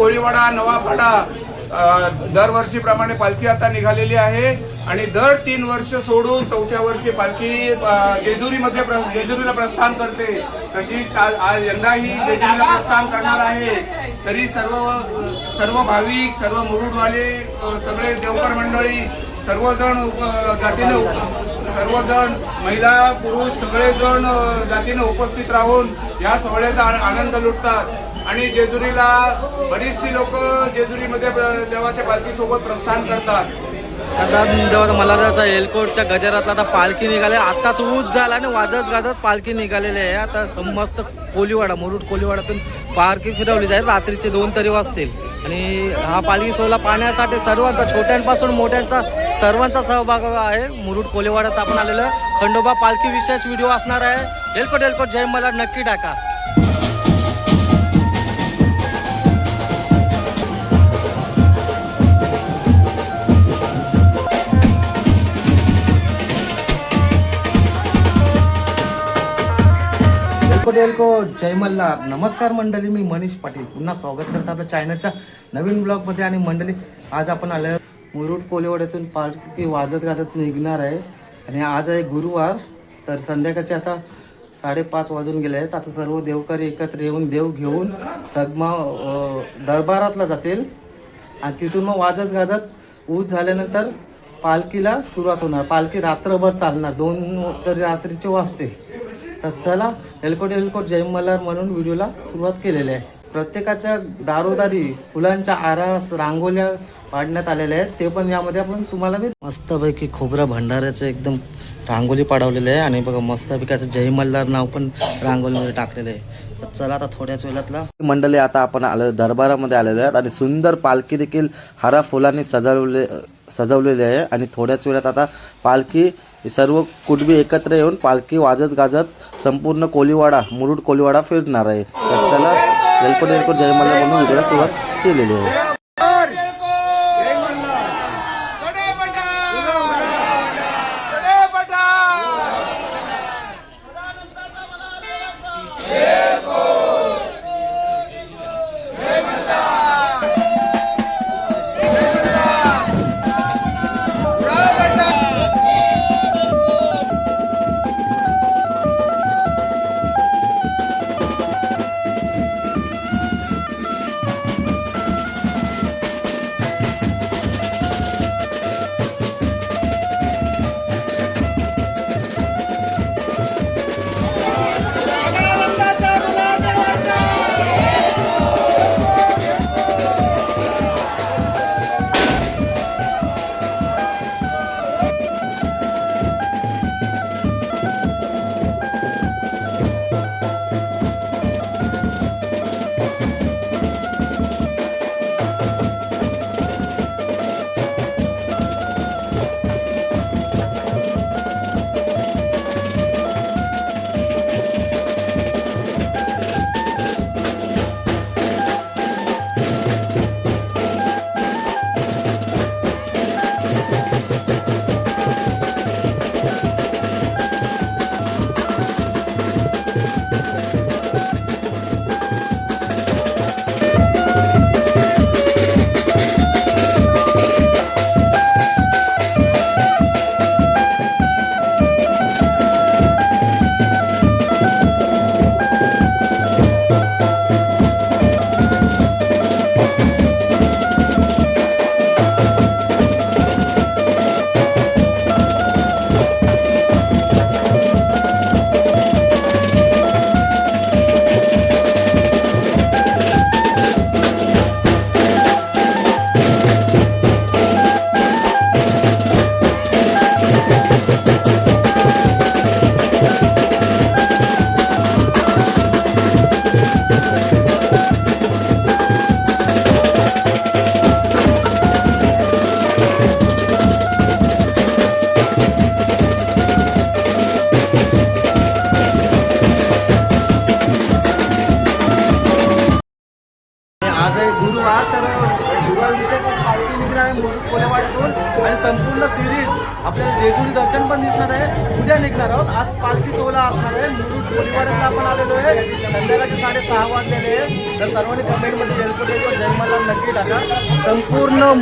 कोळीवाडा नवापाडा दरवर्षीप्रमाणे पालखी आता निघालेली आहे. आणि दर तीन वर्ष सोडून चौथ्या वर्षी पालखी जेजुरीमध्ये प्र- जेजुरीला प्रस्थान करते. तशीच आज आज यंदाही जेजुरीला प्रस्थान करणार आहे. तरी सर्व सर्व भाविक सर्व मुरुडवाले सगळे देवकर मंडळी सर्वजण उप- जातीने उप- सर्वजण महिला पुरुष सगळेजण जातीने उपस्थित राहून या सोहळ्याचा आनंद लुटतात. आणि जेजुरीला बरीचशी लोक जेजुरीमध्ये ब- देवाच्या पालखीसोबत प्रस्थान करतात. सदानंद देवाचा मल्हारचा एलकोटच्या गजरात आता पालखी निघाली आत्ताच ऊज झाला आणि वाजत गाजत पालखी निघालेली आहे. आता समस्त कोलीवाडा मुरुड कोलीवाड्यातून पालखी फिरवली जाईल. रात्रीचे दोन तरी वाजतील. आणि हा पालखी सोहळा पाहण्यासाठी सर्वांचा छोट्यांपासून मोठ्यांचा सर्वांचा सहभाग आहे. मुरुड कोलीवाड्यात आपण आलेलं खंडोबा पालखी विशेष व्हिडिओ असणार आहे. एलकोट एलकोट जय मला नक्की टाका. पटेल को जय मल्हार. नमस्कार मंडळी मी मनीष पाटील. पुन्हा स्वागत करतो आपल्या चॅनलच्या नवीन ब्लॉगमध्ये आणि मंडळी आज आपण आलो मुरुड कोलेवाड्यातून पालखी वाजत गाजत निघणार आहे. आणि आज आहे गुरुवार तर संध्याकाळचे आता साडेपाच वाजून गेले आहेत. आता सर्व देवकरी एकत्र येऊन देव घेऊन सगमा दरबारातला जातील. आणि तिथून मग वाजत गाजत ऊस झाल्यानंतर पालखीला सुरुवात होणार. पालखी रात्रभर चालणार. दोन तरी रात्रीचे वाजते. तर चला एलकोट एलकोट जय मल्हार म्हणून व्हिडिओला सुरुवात केलेली आहे. प्रत्येकाच्या दारोदारी फुलांच्या आरास रांगोल्या पाडण्यात आलेल्या आहेत. ते पण यामध्ये आपण तुम्हाला बी मस्तपैकी खोबरा भंडाऱ्याचं एकदम रांगोली पाडवलेलं आहे. आणि बघा मस्तपैकी असं जय मल्हार नाव पण रांगोलीमध्ये टाकलेलं आहे. तर चला आता थोड्याच वेळातला मंडळी आता आपण आलो दरबारामध्ये आलेलो आहेत. आणि सुंदर पालखी देखील हरा फुलांनी सजवले सजवलेली आहे आणि थोड्याच वेळात आता पालखी सर्व कुटबी एकत्र येऊन पालखी वाजत गाजत संपूर्ण कोलीवाडा मुरुड कोलीवाडा फिरणार आहे. तर चला एलकोट एलकोट जयमाला म्हणून व्हिडिओला सुरुवात केलेली आहे.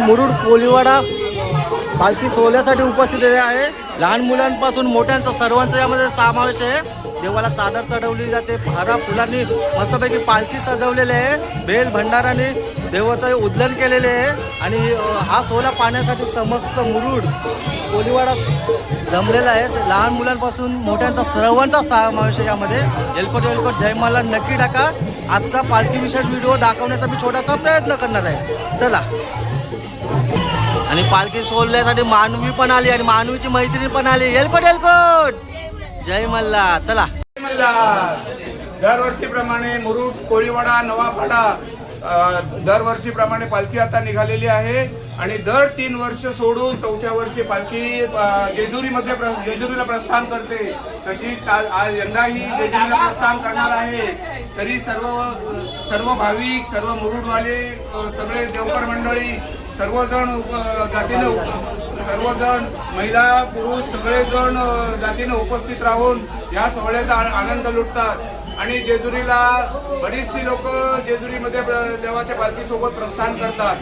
मुरुड कोलीवाडा पालखी सोहळ्यासाठी उपस्थित आहे. लहान मुलांपासून मोठ्यांचा सर्वांचा यामध्ये समावेश आहे. देवाला चादर चढवली जाते. हारा फुलांनी मस्तपैकी पालखी सजवलेली आहे. बेल भंडाराने देवाचं उद्लन केलेले आहे. आणि हा सोहळा पाहण्यासाठी समस्त मुरुड कोलीवाडा जमलेला आहे. लहान मुलांपासून मोठ्यांचा सर्वांचा समावेश आहे यामध्ये. एलकोट एलकोट जयमाला नक्की टाका. आजचा पालखी विशेष व्हिडिओ दाखवण्याचा मी छोटासा प्रयत्न करणार आहे. चला. आणि पालखी सोडण्यासाठी मानवी पण आली आणि मानवीची मैत्रीण पण आली. हेलकोट हेलकोट जय मल्ला चला. दरवर्षीप्रमाणे मुरुड कोळीवाडा नवापाडा दरवर्षीप्रमाणे पालखी आता निघालेली आहे. आणि दर तीन वर्ष सोडून चौथ्या वर्षी पालखी जेजुरीमध्ये प्र- जेजुरीला प्रस्थान करते. तशीच आज यंदाही जेजुरीला प्रस्थान करणार आहे. तरी सर्व सर्व भाविक सर्व मुरुडवाले सगळे देवकर मंडळी सर्वजण उप- उप- सर्वजण महिला पुरुष सगळेजण जातीनं उपस्थित राहून या सोहळ्याचा आनंद लुटतात. आणि जेजुरीला बरीचशी लोक जेजुरीमध्ये ब- देवाच्या पालखीसोबत प्रस्थान करतात.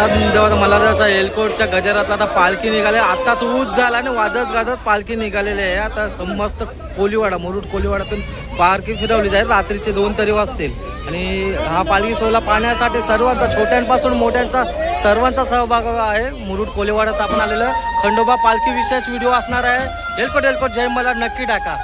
आता मला मला एलकोटच्या गजरात आता पालखी निघाले. आताच ऊज झाला आणि वाजत गाजत पालखी निघालेली आहे. आता समस्त कोलीवाडा मुरुड कोलीवाड्यातून पालखी फिरवली जाईल. रात्रीचे दोन तरी वाजतील. आणि हा पालखी सोहळा पाहण्यासाठी सर्वांचा छोट्यांपासून मोठ्यांचा सर्वांचा सहभाग आहे. मुरुड कोलीवाड्यात आपण आलेलं खंडोबा पालखी विशेष व्हिडिओ असणार आहे. एलकोट एलकोट जय मला नक्की टाका.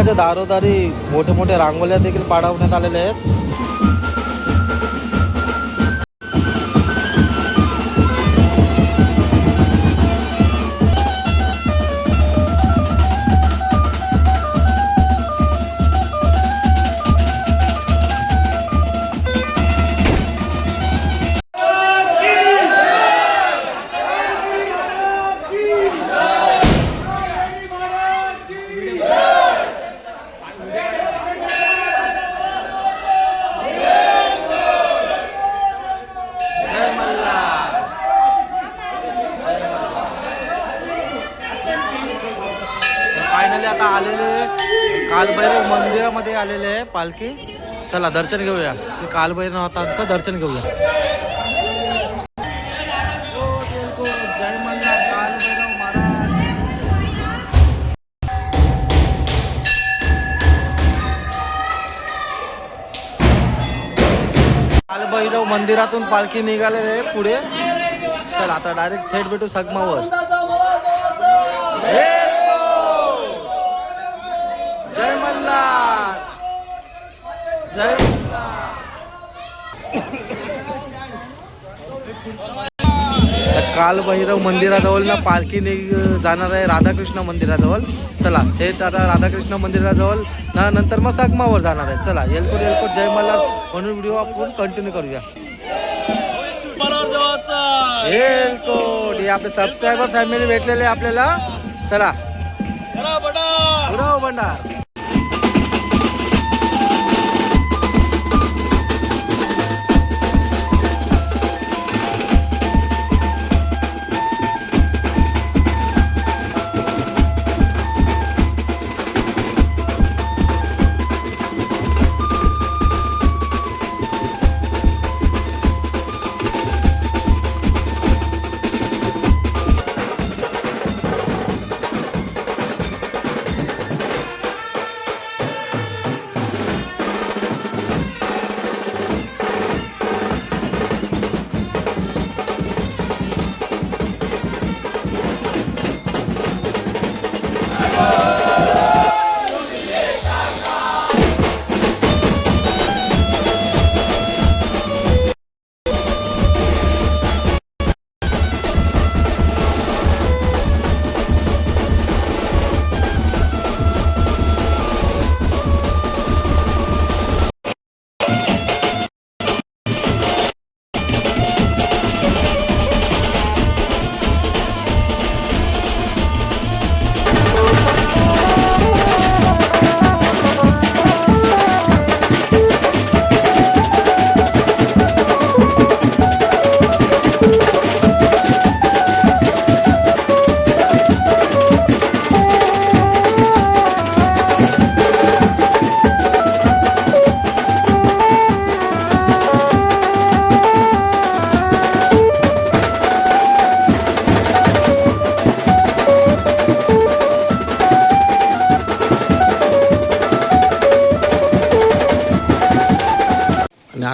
प्रत्येकाच्या दारोदारी मोठे मोठे रांगोळ्या देखील पाडवण्यात आलेल्या आहेत. पालखी. चला दर्शन घेऊया. कालभैरनाथांचं दर्शन घेऊया. कालभैरव मंदिरातून पालखी निघालेले पुढे. चला आता डायरेक्ट थेट भेटू सगमावर जय मल्हार जय. काल भैरव मंदिराजवळ ना पालखी निघ जाणार आहे राधाकृष्ण मंदिराजवळ. चला थेट आता राधाकृष्ण मंदिराजवळ ना नंतर मग सगमावर जाणार आहे. चला एलकोट एलकोट जय मल्हार. म्हणून व्हिडिओ आपण कंटिन्यू करूया. एलकोट हे आपले सबस्क्रायबर फॅमिली भेटलेले आहे आपल्याला. चला. भंडार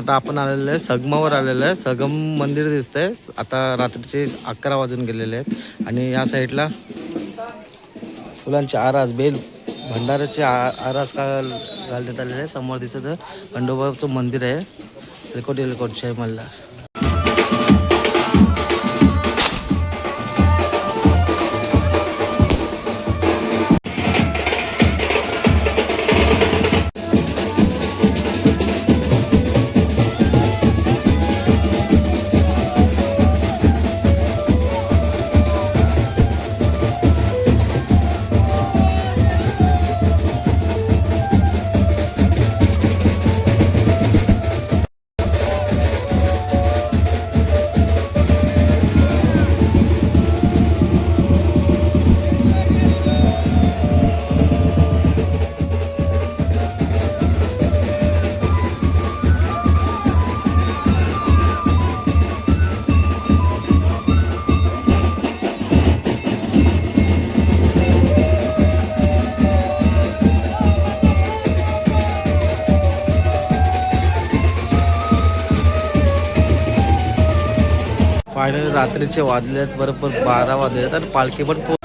आता आपण आलेलो आहे सगमावर आलेलो आहे. सगम मंदिर दिसतंय. आता रात्रीचे अकरा वाजून गेलेले आहेत. आणि या साईडला फुलांचे आरास बेल भंडाराचे आ आरास का घालण्यात आलेले आहे. समोर दिसत खंडोबाचं मंदिर आहे. एलकोट एलकोट जय मल्हार. आणि रात्रीचे वाजले आहेत बरोबर बारा वाजले आहेत आणि पालखी पण